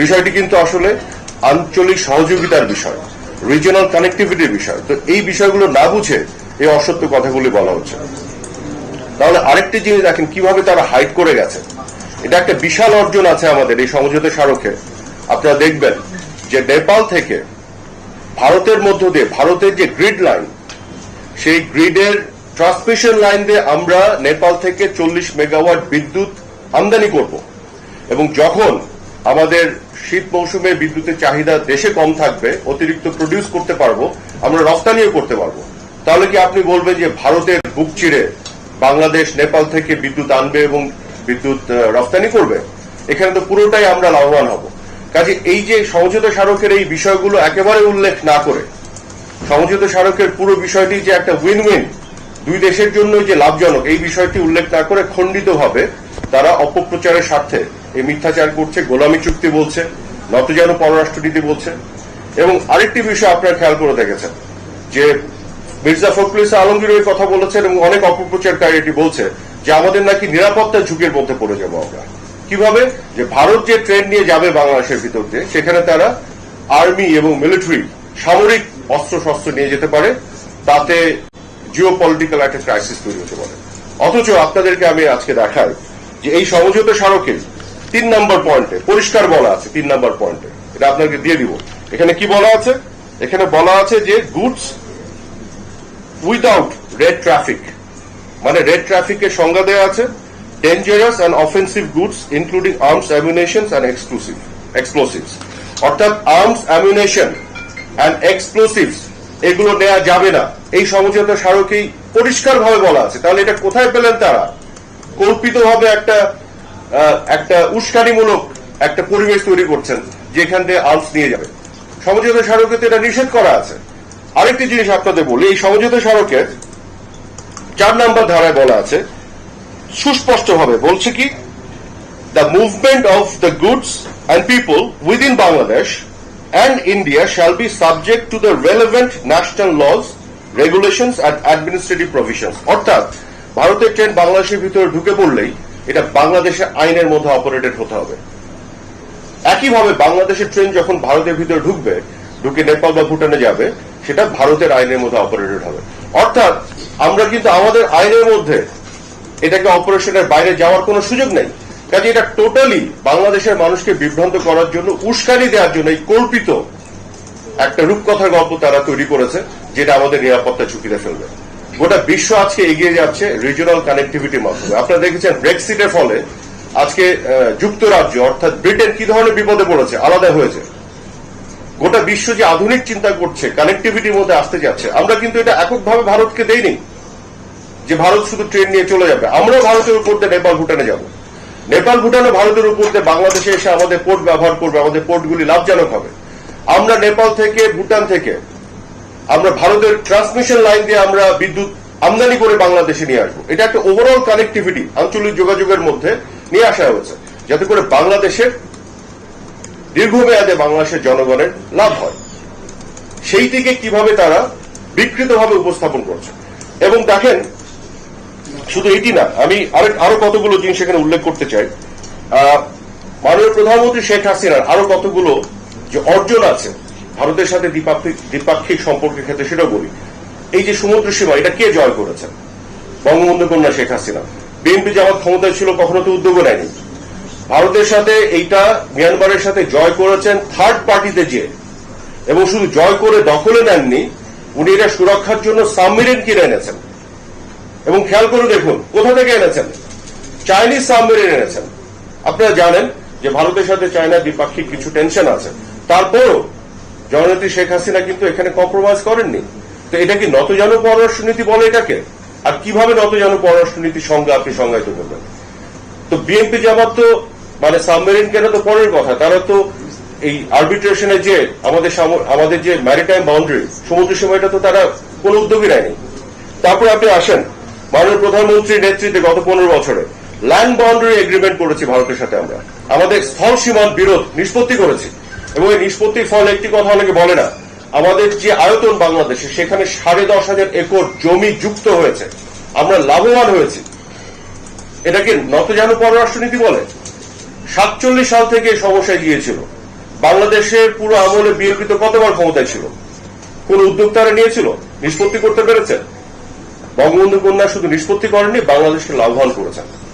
বিষয়টি কিন্তু আসলে আঞ্চলিক সহযোগিতার বিষয় রিজিওনাল কানেক্টিভিটির বিষয়। তো এই বিষয়গুলো না বুঝে এই অসত্য কথাগুলি বলা হচ্ছে। তাহলে আরেকটি জিনিস দেখেন, কীভাবে তারা হাইড করে গেছে। এটা একটা বিশাল অর্জন আছে আমাদের এই সমঝোতা স্মারকে। আপনারা দেখবেন যে নেপাল থেকে ভারতের মধ্য দিয়ে, ভারতের যে গ্রিড লাইন সেই গ্রিডের ট্রান্সমিশন লাইন দিয়ে আমরা নেপাল থেকে চল্লিশ মেগাওয়াট বিদ্যুৎ আমদানি করব। এবং যখন আমাদের শীত মৌসুমে বিদ্যুতের চাহিদা দেশে কম থাকবে, অতিরিক্ত প্রডিউস করতে পারব, আমরা রপ্তানিও করতে পারব। তাহলে কি আপনি বলবেন যে ভারতের বুক চিরে বাংলাদেশ, নেপাল থেকে বিদ্যুৎ আনবে এবং বিদ্যুৎ রপ্তানি করবে? এখানে তো পুরোটাই আমরা লাভবান হব। কাজে এই যে সমঝোতা স্মারকের এই বিষয়গুলো একেবারে উল্লেখ না করে, সমঝোতা স্মারকের পুরো বিষয়টি যে একটা উইন উইন দুই দেশের জন্য যে লাভজনক, এই বিষয়টি উল্লেখ না করে খণ্ডিতভাবে তারা অপপ্রচারের স্বার্থে এই মিথ্যাচার করছে, গোলামি চুক্তি বলছে, নতজানু পররাষ্ট্রনীতি বলছে। এবং আরেকটি বিষয় আপনারা খেয়াল করে দেখেছেন, যে মির্জা ফখরুল ইসলাম আলমগীর ওই কথা বলেছেন এবং অনেক অপপ্রচারকারী এটি বলছে, যে আমাদের নাকি নিরাপত্তা ঝুঁকির মধ্যে পড়ে যাব আমরা। কীভাবে? যে ভারত যে ট্রেন নিয়ে যাবে বাংলাদেশের ভিতর দিয়ে, সেখানে তারা আর্মি এবং মিলিটারি সামরিক অস্ত্র শস্ত্র নিয়ে যেতে পারে, তাতে জিও পলিটিক্যাল একটা ক্রাইসিস তৈরি হতে পারে। অথচ আপনাদেরকে আমি আজকে দেখাই যে এই সমঝোতা স্মারকে তিন নম্বর পয়েন্টে, পরিষ্কার বলা আছে তিন নম্বর পয়েন্টে। এটা আপনাকে দিয়ে দিব। এখানে কি বলা আছে? এখানে বলা আছে যে গুডস উইদাউট রেড ট্রাফিক মানে রেড ট্রাফিকের সংজ্ঞা দেওয়া আছে dangerous and offensive goods including arms ammunition and exclusive explosives অর্থাৎ আর্মস অ্যামিউনেশন অ্যান্ড এক্সপ্লোসিভস এগুলো নেওয়া যাবে না। এই সমঝোতা স্মারকেই পরিষ্কারভাবে বলা আছে। তাহলে এটা কোথায় পেলেন তারা? কল্পিতভাবে একটা একটা উস্কানিমূলক একটা পরিবেশ তৈরি করছেন, যেখান থেকে আর্মস নিয়ে যাবে। সমঝোতা স্মারকে তো এটা নিষেধ করা আছে। আরেকটি জিনিস আপনাদের বলি, এই সমঝোতা স্মারকের চার নম্বর ধারায় বলা আছে, সুস্পষ্টভাবে বলছে কি the movement of the goods and people within Bangladesh and India shall be subject to the relevant national laws regulations and administrative provisions অর্থাৎ ভারতের ট্রেন বাংলাদেশের ভিতরে ঢুকে পড়লেই এটা বাংলাদেশের আইনের মধ্যে অপারেটেড হতে হবে। একইভাবে বাংলাদেশের ট্রেন যখন ভারতের ভিতরে ঢুকবে, ঢুকে নেপাল বা ভুটানে যাবে, সেটা ভারতের আইনের মধ্যে অপারেটেড হবে। অর্থাৎ আমরা কিন্তু আমাদের আইনের মধ্যে এটাকে অপারেশনের বাইরে যাওয়ার কোনো সুযোগ নেই। কাজে এটা টোটালি বাংলাদেশের মানুষকে বিভ্রান্ত করার জন্য, উস্কানি দেওয়ার জন্য এই কল্পিত একটা রূপকথার গল্প তারা তৈরি করেছে, যেটা আমাদের নিরাপত্তা ঝুঁকিতে ফেলবে। গোটা বিশ্ব আজকে এগিয়ে যাচ্ছে রিজিওনাল কানেক্টিভিটির মাধ্যমে। আপনারা দেখেছেন ব্রেক্সিটের ফলে আজকে যুক্তরাজ্য অর্থাৎ ব্রিটেন কি ধরনের বিপদে পড়েছে আলাদা হয়েছে। গোটা বিশ্ব যে আধুনিক চিন্তা করছে কানেক্টিভিটির মধ্যে আসতে যাচ্ছে। আমরা কিন্তু এটা এককভাবে ভারতকে দেইনি যে ভারত শুধু ট্রেন নিয়ে চলে যাবে। আমরাও ভারতের উপর দিয়ে নেপাল, ভুটানে যাব। নেপাল, ভুটানও ভারতের উপর দিয়ে বাংলাদেশে এসে আমাদের পোর্ট ব্যবহার করবে, আমাদের পোর্টগুলি লাভজনক হবে। আমরা নেপাল থেকে, ভুটান থেকে আমরা ভারতের ট্রান্সমিশন লাইন দিয়ে আমরা বিদ্যুৎ আমদানি করে বাংলাদেশে নিয়ে আসব। এটা একটা ওভারঅল কানেক্টিভিটি আঞ্চলিক যোগাযোগের মধ্যে নিয়ে আসা হয়েছে। যাতে করে বাংলাদেশের দীর্ঘমেয়াদে বাংলাদেশের জনগণের লাভ হয়। সেইটিকে কীভাবে তারা বিকৃতভাবে উপস্থাপন করছে। এবং দেখেন, শুধু এটি না, আমি আরেক, আরও কতগুলো জিনিস এখানে উল্লেখ করতে চাই। মাননীয় প্রধানমন্ত্রী শেখ হাসিনার আরও কতগুলো যে অর্জন আছে ভারতের সাথে দ্বিপাক্ষিক সম্পর্কের ক্ষেত্রে সেটাও বলি। এই যে সমুদ্র সীমা, এটা কে জয় করেছেন? বঙ্গবন্ধু কন্যা শেখ হাসিনা। বিএনপি জামাত ক্ষমতায় ছিল, কখনো তো উদ্যোগও নেয়নি। ভারতের সাথে এইটা মিয়ানমারের সাথে জয় করেছেন থার্ড পার্টিতে যে। এবং শুধু জয় করে দখলে নেননি, উনি এটা সুরক্ষার জন্য সাবমেরিন কিনে এনেছেন। এবং খেয়াল করে দেখুন, কোথা থেকে এনেছেন? চাইনিজ সাবমেরিন এনেছেন। আপনারা জানেন যে ভারতের সাথে চায়নার দ্বিপাক্ষিক কিছু টেনশন আছে। তারপরও জননেত্রী শেখ হাসিনা কিন্তু এখানে কম্প্রোমাইজ করেননি। তো এটা কি নতজানু পররাষ্ট্রনীতি বলে এটাকে? আর কীভাবে নতজানু পররাষ্ট্রনীতি সংজ্ঞা আপনি সংজ্ঞায়িত করবেন? তো বিএনপি জামাত তো মানে সাবমেরিন কেনা তো পরের কথা? তারা তো এই আরবিট্রেশনে যে আমাদের আমাদের যে ম্যারিটাইম বাউন্ডারি সমুদ্র সময়টা তো তারা কোন উদ্যোগী নেয়নি। তারপরে আপনি আসেন, মাননীয় প্রধানমন্ত্রীর নেতৃত্বে গত পনেরো বছরে। ল্যান্ড বাউন্ডারি এগ্রিমেন্ট করেছি ভারতের সাথে আমরা। আমাদের স্থল সীমান বিরোধ নিষ্পত্তি করেছি। এবং এই নিষ্পত্তির ফলে একটি কথা অনেকে বলে না। আমাদের যে আয়তন বাংলাদেশে, সেখানে সাড়ে দশ হাজার একর জমি যুক্ত হয়েছে। আমরা লাভবান হয়েছি। এটাকে নতজানু পররাষ্ট্রনীতি বলে। সাতচল্লিশ সাল থেকে সমস্যায় গিয়েছিল। বাংলাদেশের পুরো আমলে বিএনপি তো কতবার ক্ষমতায় ছিল? কোন উদ্যোক্তারা নিয়েছিল? নিষ্পত্তি করতে পেরেছে বঙ্গবন্ধু কন্যা শুধু নিষ্পত্তি করেনি বাংলাদেশকে লাভবান করেছেন।